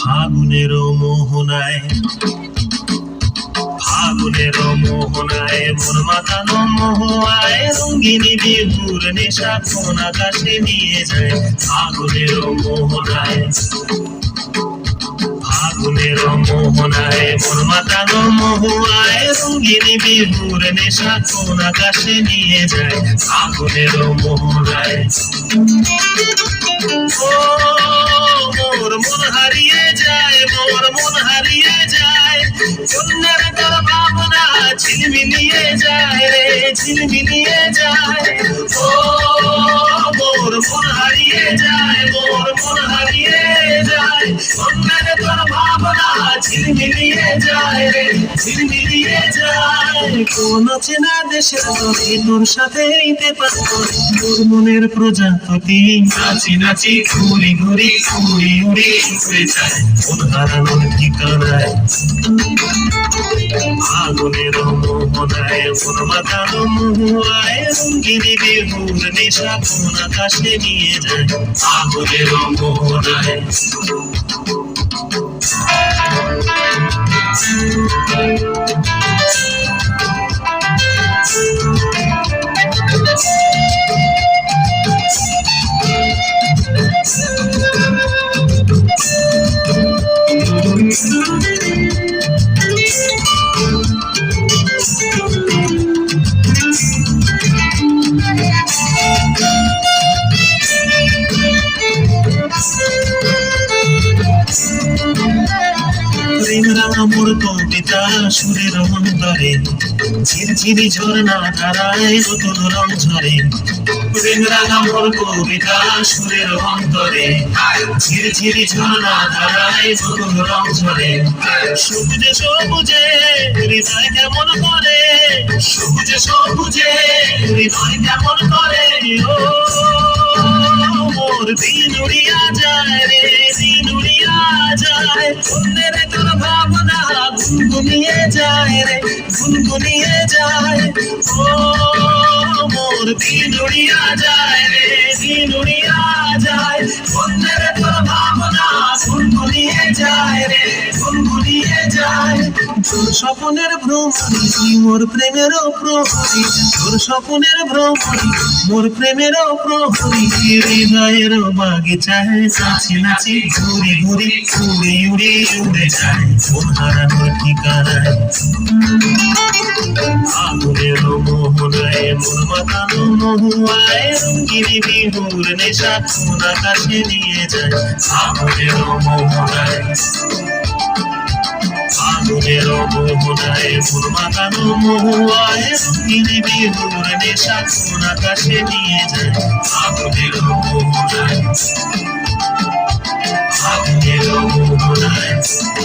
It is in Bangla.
ফাগুনের মোহনায় ফাগুনের মোহনায় মন মাতানো মোহায় রঙ্গিনী বিহুর নেশা কোন আকাশে নিয়ে যায়। ফাগুনের মোহনায় ফাগুনের মোহনায় মন মাতানো মোহায় রঙ্গিনী বিহুর নেশা কোন আকাশে নিয়ে যায়। ফাগুনের মোহনায়। ও মোর মন হারিয়ে যায় মোর মন হারিয়ে যায় কন্যার তোর ভাবনা ঝিলমিলিয়ে যায় রে ঝিলমিলিয়ে যায় ও মোর মন হারিয়ে যায় মোর মন হারিয়ে যায় কন্যার তোর ভাবনা ঝিলমিলিয়ে যায় রে ঝিলমিলিয়ে যায় কোন চেনা দেশের তোকে তোর সাথে এইতে পারতো তোর মনের প্রজাপতি নাচি নাচি ঘুরি ঘুরি উড়ি উড়ি উড়ে যায় মন হারানোর ঠিকানায় আগুনের মোহনায় মন মাতানো মহুয়ায় রঙ্গিনী বেহুর নেশা কোন আকাশে নিয়ে যায় আগুনের মোহনায় প্রেমরাঙা মোর কবিতা সুরের অন্তরে ঝিরঝিরি ঝর্ণা ধারায় নতুন রং ঝরে। প্রেমরাঙা মোর কবিতা সুরের অন্তরে ঝিরঝিরি ঝর্ণা ধারায় নতুন রং ঝরে। সবুজে সবুজে হৃদয় কেমন করে? সবুজে সবুজে হৃদয় কেমন করে? ও, মোর দিন উড়িয়া যায় রে দিন উড়িয়া যায়। গুনগুনিয়ে যায় রে গুনগুনিয়ে যায়। ও মোর দিন উড়িয়া যায় রে দিন উড়িয়া যায়। অন্যের তোর ভাবনা স্বপনের ভ্রমণী মোর প্রেমেরও প্রহরী। তোর স্বপনের ভ্রমণী, মোর প্রেমেরও প্রহরী। হৃদয়ের বাগে বাগিচায় নাচি নাচি, ঘুরি ঘুরি, উড়ি উড়ি, উড়ে যায়। মন হারানোর ঠিকানায় আগুনের মোহনায় মন মাতানো মহুয়ায় রঙ্গিনী বিহুর নেশা নিয়ে যায়। আগুনের মোহনায় আগুনের মোহনায় মন মাতানো মহুয়ায় রঙ্গিনী বিহুর নেশা কোন আকাশে নিয়ে যায় আগুনের মোহনায় আগুনের মোহনায়